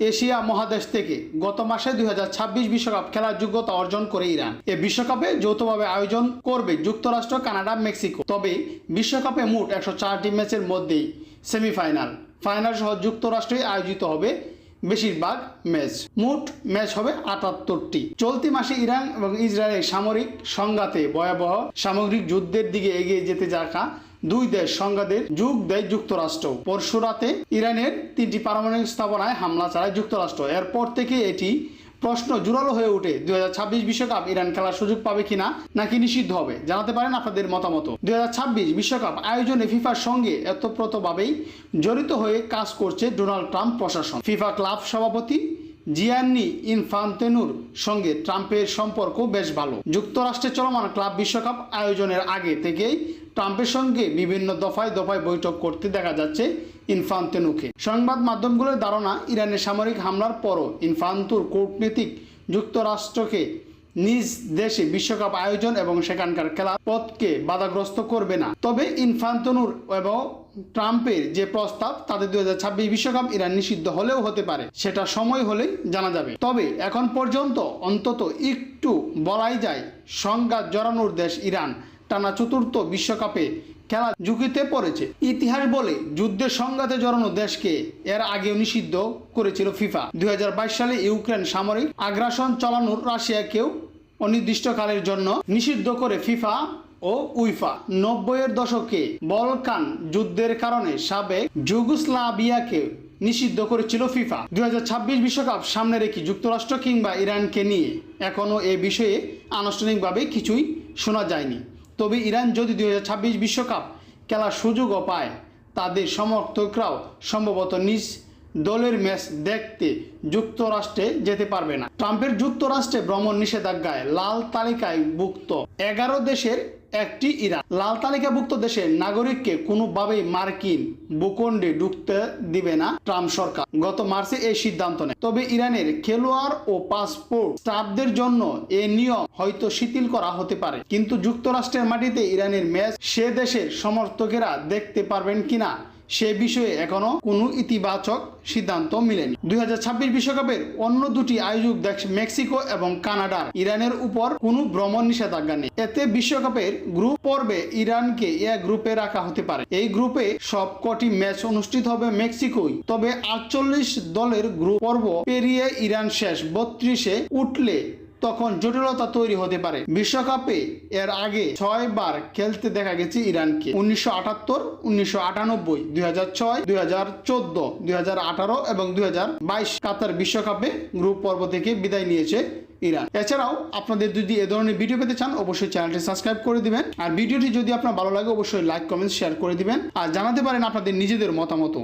Asia মহাদেশ থেকে গত মাসে দুই বিশ্বকাপ খেলার যোগ্যতা অর্জন করে ইরান। এ বিশ্বকাপে যৌথভাবে আয়োজন করবে যুক্তরাষ্ট্র, কানাডা, মেক্সিকো। তবে বিশ্বকাপে মোট একশো চারটি ম্যাচের মধ্যেই সেমিফাইনাল। ফাইনাল সহ যুক্তরাষ্ট্রে আয়োজিত হবে বেশিরভাগ ম্যাচ। মোট ম্যাচ হবে আটাত্তরটি। চলতি মাসে ইরান এবং ইসরায়েলের সামরিক সংঘাতে ভয়াবহ সামগ্রিক যুদ্ধের দিকে এগিয়ে যেতে থাকা দুই দেশ সংঘাতের যুগ দেয় যুক্তরাষ্ট্র। পরশু রাতে ইরানের তিনটি পারমাণবিক স্থাপনায় হামলা চালায় যুক্তরাষ্ট্র। এরপর থেকে এটি প্রশ্ন জোরালো হয়ে ওঠে, দুই বিশ্বকাপ ইরান খেলার সুযোগ পাবে কিনা নাকি নিষিদ্ধ হবে? জানাতে পারেন আপনাদের মতামত। দুই বিশ্বকাপ আয়োজনে ফিফার সঙ্গে এতপ্রতভাবেই জড়িত হয়ে কাজ করছে ডোনাল্ড ট্রাম্প প্রশাসন। ফিফা ক্লাব সভাপতি জিয়ান্নি ইনফান্তেনুর সঙ্গে ট্রাম্পের সম্পর্ক বেশ ভালো। যুক্তরাষ্ট্রে চলমান ক্লাব বিশ্বকাপ আয়োজনের আগে থেকেই ট্রাম্পের সঙ্গে বিভিন্ন দফায় দফায় বৈঠক করতে দেখা যাচ্ছে ইনফান্তেনুকে সংবাদ মাধ্যমগুলোর ধারণা, ইরানের সামরিক হামলার পরও ইনফান্তুর কূটনীতিক যুক্তরাষ্ট্রকে নিজ দেশে বিশ্বকাপ আয়োজন এবং সেখানকার খেলার পথকে বাধাগ্রস্ত করবে না। তবে ইনফান্তনুর এবং ট্রাম্পের যে প্রস্তাব তাদের দুই বিশ্বকাপ ইরান নিষিদ্ধ হলেও হতে পারে। সেটা সময় হলেই জানা যাবে। তবে এখন পর্যন্ত অন্তত একটু বলাই যায়, সংঘাত জড়ানোর দেশ ইরান। টানা চতুর্থ বিশ্বকাপে খেলা ঝুঁকিতে পড়েছে। ইতিহাস বলে যুদ্ধের সংঘাতে জড়ানো দেশকে এর আগেও নিষিদ্ধ করেছিল ফিফা। দু হাজার বাইশ সালে ইউক্রেন সামরিক আগ্রাসন চালানোর রাশিয়াকেও অনির্দিষ্টকালের জন্য নিষিদ্ধ করে ফিফা ও উইফা। নব্বইয়ের দশকে বলকান যুদ্ধের কারণে সাবেক যুগোস্লাভিয়াকে নিষিদ্ধ করেছিল ফিফা। দুই বিশ্বকাপ সামনে রেখে যুক্তরাষ্ট্র কিংবা ইরানকে নিয়ে এখনও এ বিষয়ে আনুষ্ঠানিকভাবে কিছুই শোনা যায়নি। তবে ইরান যদি দুই বিশ্বকাপ খেলার সুযোগও পায়, তাদের সমর্থকরাও সম্ভবত নিজ দলের ম্যাচ দেখতে যুক্তরাষ্ট্রে যেতে পারবে না। ট্রাম্পের যুক্তরাষ্ট্রে ভ্রমণ নিষেধাজ্ঞায় লাল তালিকায় ভুক্ত এগারো দেশের একটি ইরান। লাল তালিকাভুক্ত দেশের নাগরিককে কোনোভাবেই মার্কিন ভূখণ্ডে ঢুকতে দিবে না ট্রাম্প সরকার। গত মার্চে এই সিদ্ধান্ত নেয়। তবে ইরানের খেলোয়াড় ও পাসপোর্ট স্টাফদের জন্য এ নিয়ম হয়তো শিথিল করা হতে পারে। কিন্তু যুক্তরাষ্ট্রের মাটিতে ইরানের ম্যাচ সে দেশের সমর্থকেরা দেখতে পারবেন কিনা সে বিষয়ে এখনও কোনো ইতিবাচক সিদ্ধান্ত মিলেনি। দুই হাজার বিশ্বকাপের অন্য দুটি আয়োজক দেশ মেক্সিকো এবং কানাডার। ইরানের উপর কোনো ভ্রমণ নিষেধাজ্ঞা নেই। এতে বিশ্বকাপের গ্রুপ পর্বে ইরানকে এ গ্রুপে রাখা হতে পারে। এই গ্রুপে সব কটি ম্যাচ অনুষ্ঠিত হবে মেক্সিকোই তবে আটচল্লিশ দলের গ্রুপ পর্ব পেরিয়ে ইরান শেষ বত্রিশে উঠলে তখন জটিলতা তৈরি হতে পারে। বিশ্বকাপে এর আগে ছয় বার খেলতে দেখা গেছে ইরানকে। উনিশশো আটাত্তর, উনিশশো আটানব্বই, দুই হাজার ছয়, দুই হাজার চোদ্দ, দুই হাজার আঠারো এবং দুই হাজার বাইশ কাতার বিশ্বকাপে গ্রুপ পর্ব থেকে বিদায় নিয়েছে ইরান। এছাড়াও আপনাদের যদি এ ধরনের ভিডিও পেতে চান, অবশ্যই চ্যানেলটি সাবস্ক্রাইব করে দিবেন। আর ভিডিওটি যদি আপনার ভালো লাগে, অবশ্যই লাইক, কমেন্ট, শেয়ার করে দিবেন। আর জানাতে পারেন আপনাদের নিজেদের মতামত।